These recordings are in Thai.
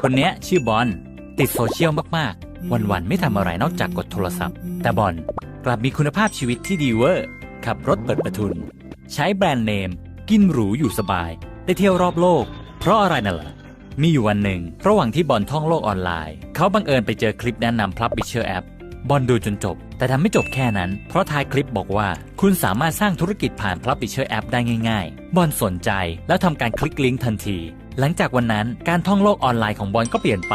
คนเนี้ยชื่อบอลติดโซเชียลมากๆ วันๆไม่ทำอะไรนอกจากกดโทรศัพท์ แต่บอลกลับมีคุณภาพชีวิตที่ดีเวอร์ ขับรถเปิดประทุน ใช้แบรนด์เนม กินหรูอยู่สบาย ได้เที่ยวรอบโลก เพราะอะไรน่ะล่ะ มีอยู่วันหนึ่ง ระหว่างที่บอลท่องโลกออนไลน์ เขาบังเอิญไปเจอคลิปแนะนำพลับบิเชอร์แอป บอลดูจนจบ แต่ทำไม่จบแค่นั้น เพราะท้ายคลิปบอกว่า คุณสามารถสร้างธุรกิจผ่าน Publisher App ได้ง่าย ๆ บอลสนใจแล้วทำการคลิกลิงก์ทันที หลังจากวันนั้นการท่องโลกออนไลน์ของบอลก็เปลี่ยนไป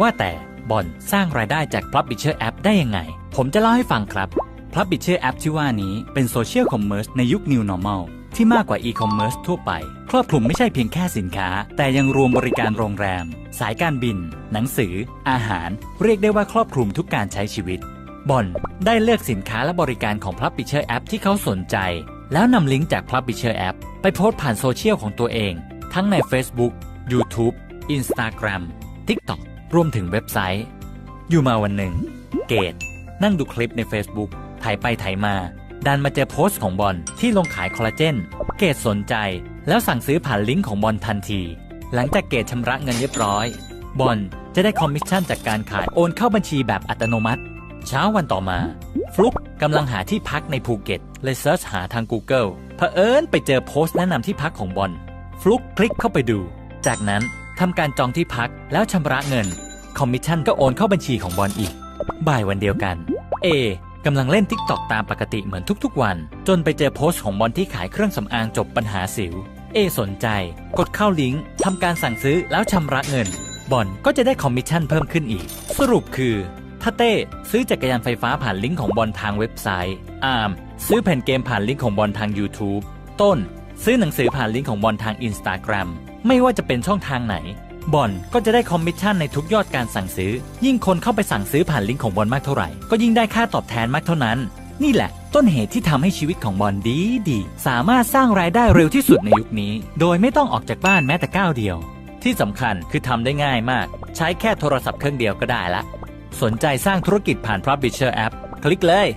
ว่าแต่บอลสร้างรายได้จาก Publisher App ได้ยังไง ผมจะเล่าให้ฟังครับ Publisher App ที่ว่านี้เป็นโซเชียลคอมเมอร์สในยุค New Normal ที่มากกว่า e-commerce ทั่วไป ครอบคลุมไม่ใช่เพียงแค่สินค้า แต่ยังรวมบริการโรงแรม สายการบิน หนังสือ อาหาร เรียกได้ว่าครอบคลุมทุกการใช้ชีวิต บอลได้เลือกสินค้าและบริการของ Publisher App ที่เขาสนใจ แล้วนำลิงก์จาก Publisher App ไปโพสต์ผ่านโซเชียลของตัวเอง ทั้งใน Facebook YouTube Instagram TikTok รวมถึงเว็บไซต์ อยู่มาวันหนึ่ง เกดนั่งดูคลิปใน Facebook ถ่ายไปถ่ายมา ดันมาเจอโพสต์ของบอลที่ลงขายคอลลาเจน เกดสนใจ แล้วสั่งซื้อผ่านลิงก์ของบอลทันที หลังจากเกดชำระเงินเรียบร้อย บอลจะได้คอมมิชชั่นจากการขายโอนเข้าบัญชีแบบอัตโนมัติ เช้าวันต่อมา ฟลุกกำลังหาที่พักในภูเก็ตเลยเซิร์ชหาทาง Google เผอิญไปเจอโพสต์แนะนำที่พักของบอลฟลุกคลิกเข้าไปดู จากนั้นทำการจองที่พักแล้วชำระเงิน คอมมิชชั่นก็โอนเข้าบัญชีของบอลอีก บ่ายวันเดียวกันเอ กำลังเล่น t ิ k t o k ตามปกติเหมือนทุกๆวัน จนไปเจอโพสต์ของบอลที่ขายเครื่องสำอางจบปัญหาสิว เอสนใจ กดเข้าลิงก์ทำการสั่งซื้อแล้วชำระเงิน บอลก็จะได้คอมมิชชั่นเพิ่มขึ้นอีก สรุปคือถ้าเต้ซื้อจักรยานไฟฟ้าผ่านลิงก์ของบอลทางเว็บไซต์ อาร์มซื้อแผ่นเกมผ่านลิงก์ของบอลทาง YouTube ต้น ซื้อหนังสือผ่านลิงก์ของบอลทาง Instagram ไม่ว่าจะเป็นช่องทางไหน บอลก็จะได้คอมมิชชั่นในทุกยอดการสั่งซื้อ ยิ่งคนเข้าไปสั่งซื้อผ่านลิงก์ของบอลมากเท่าไหร่ ก็ยิ่งได้ค่าตอบแทนมากเท่านั้น นี่แหละ ต้นเหตุที่ทำให้ชีวิตของบอลดีดี สามารถสร้างรายได้เร็วที่สุดในยุคนี้ โดยไม่ต้องออกจากบ้านแม้แต่ก้าวเดียว ที่สำคัญคือทำได้ง่ายมาก ใช้แค่โทรศัพท์เครื่องเดียวก็ได้ละ สนใจสร้างธุรกิจผ่าน Publisher App คลิกเลย